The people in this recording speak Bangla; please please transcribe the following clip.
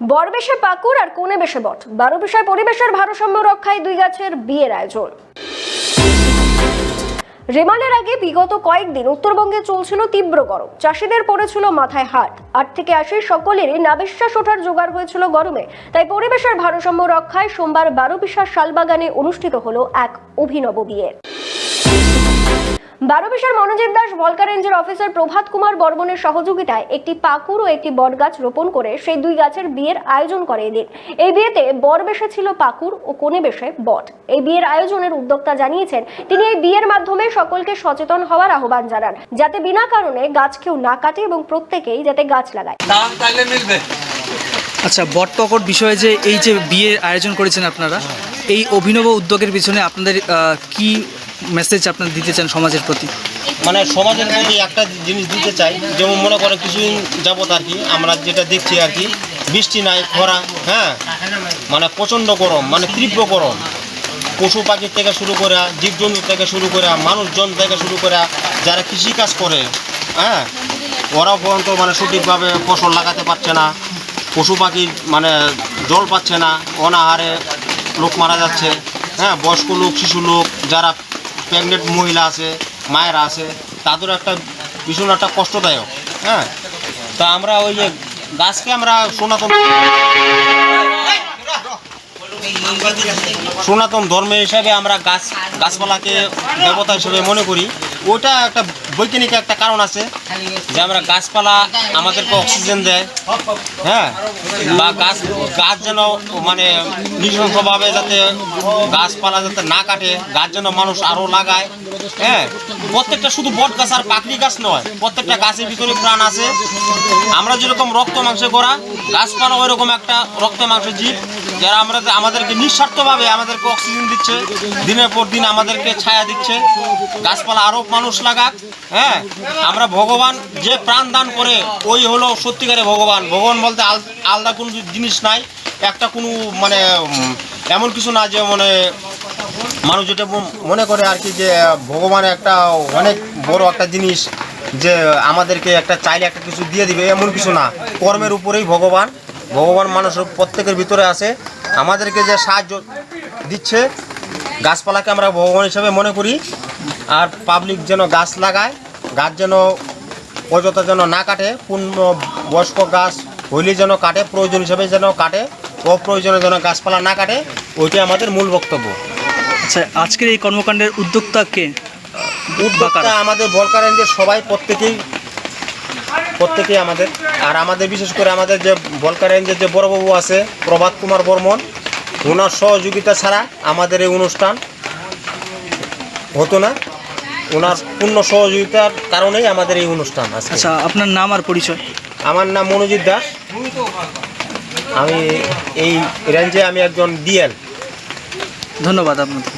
বরবেশে পাকুর আর কোণে বেশে বট। বারো বিষয় পরিবেশের ভারসাম্য রক্ষায় দুই গাছের বিয়ের আয়োজন। রেমালের আগে বিগত কয়েকদিন উত্তরবঙ্গে চলছিল তীব্র গরম। চাষিদের পড়েছিল মাথায় হাট আট থেকে আশি সকলেরই নাবিশ্বাস ওঠার জোগাড় হয়েছিল গরমে। তাই পরিবেশের ভারসাম্য রক্ষায় সোমবার বারো বিশার শালবাগানে অনুষ্ঠিত হলো এক অভিনব বিয়ে। বারোবিশার মনোজিৎ দাস ভলকা রেঞ্জের অফিসার প্রভাত কুমার বর্মনের সহযোগিতায় একটি পাকুর ও একটি বটগাছ রোপণ করে সেই দুই গাছের বিয়ের আয়োজন করে এদিন। এই বিয়েতে বর বেশে ছিল পাকুর ও কোণে বেশে বট। এই বিয়ের আয়োজনের উদ্যোক্তা জানিয়েছেন তিনি এই বিয়ের মাধ্যমে সকলকে সচেতন হওয়ার আহ্বান জানান যাতে বিনা কারণে গাছ কেউ না কাটে এবং প্রত্যেকেই যাতে গাছ লাগায়। মিলবে। আচ্ছা বটপকট বিষয়ে যে এই যে বিয়ের আয়োজন করেছেন আপনারা এই অভিনব উদ্যোগের পিছনে আপনাদের কি মেসেজ আপনারা দিতে চান সমাজের প্রতি? মানে সমাজের প্রতি একটা জিনিস দিতে চাই, যেমন মনে করে কিছুদিন যাবত আর কি, আমরা যেটা দেখছি আর কি, বৃষ্টি নাই, খরা হ্যাঁ? মানে প্রচণ্ড গরম মানে তীব্র গরম। পশু পাখির থেকে শুরু করে, জীবজন্তু থেকে শুরু করে, মানুষজন থেকে শুরু করে, যারা কৃষিকাজ করে হ্যাঁ? ওরাও পর্যন্ত মানে সঠিকভাবে ফসল লাগাতে পারছে না, পশু পাখি মানে জল পাচ্ছে না, অনাহারে লোক মারা যাচ্ছে হ্যাঁ? বয়স্ক লোক, শিশু লোক, যারা প্রেগনেন্ট মহিলা আছে, মায়েরা আছে, তাদের একটা ভীষণ একটা কষ্টদায়ক হ্যাঁ? তা আমরা ওই যে গাছকে আমরা সনাতন সনাতন ধর্ম হিসাবে আমরা গাছ গাছপালাকে দেবতা হিসেবে মনে করি। ওটা একটা বৈজ্ঞানিক একটা কারণ আছে যে আমরা গাছপালা আমাদেরকে অক্সিজেন দেয়। হ্যাঁ? বা গাছ গাছ যেন মানে নৃশংসভাবে যাতে গাছপালা যাতে না কাটে, গাছ যেন মানুষ আরও লাগায়। হ্যাঁ? প্রত্যেকটা শুধু বট গাছ আর পাকড়ি গাছ নয়, প্রত্যেকটা গাছের ভিতরে প্রাণ আছে। আমরা যেরকম রক্ত মাংসে করা গাছপালা ওইরকম একটা রক্ত মাংস জীব। যারা আমরা আমাদেরকে নিঃস্বার্থভাবে আমাদেরকে অক্সিজেন দিচ্ছে, দিনের পর দিন আমাদেরকে ছায়া দিচ্ছে। গাছপালা আরও মানুষ লাগাক হ্যাঁ? আমরা ভগবান যে প্রাণ দান করে, ওই হলো সত্যিকারে ভগবান। ভগবান বলতে আল- আলাদা কোনো জিনিস নাই, একটা কোনো মানে এমন কিছু না যে মানে মানুষ যেটা মনে করে আর কি যে, ভগবান একটা অনেক বড় একটা জিনিস যে আমাদেরকে একটা চাইলে একটা কিছু দিয়ে দিবে, এমন কিছু না। কর্মের উপরেই ভগবান। ভগবান মানুষের প্রত্যেকের ভিতরে আছে। আমাদেরকে যে সাহায্য দিচ্ছে গাছপালাকে আমরা ভগবান হিসাবে মনে করি আর পাবলিক যেন গাছ লাগায় গাছ যেন অযথা যেন না কাটে পূর্ণ বয়স্ক গাছ হইলে যেন কাটে প্রয়োজন হিসাবে যেন কাটে অপ্রয়োজনে যেন গাছপালা না কাটে ওইটাই আমাদের মূল বক্তব্য। আচ্ছা আজকের এই কর্মকাণ্ডের উদ্যোক্তা কে? উদ্যোক্তা আমাদের বলকা যে সবাই প্রত্যেকেই প্রত্যেকেই আমাদের। আর আমাদের বিশেষ করে আমাদের যে বলকা রেঞ্জের যে বড়বাবু আছে প্রভাত কুমার বর্মন ওনার সহযোগিতা ছাড়া আমাদের এই অনুষ্ঠান হতো না। ওনার পূর্ণ সহযোগিতার কারণেই আমাদের এই অনুষ্ঠান আছে আচ্ছা আপনার নাম আর পরিচয়? আমার নাম মনোজিৎ দাস। আমি এই রেঞ্জে আমি একজন ডিএল। ধন্যবাদ আপনাদের।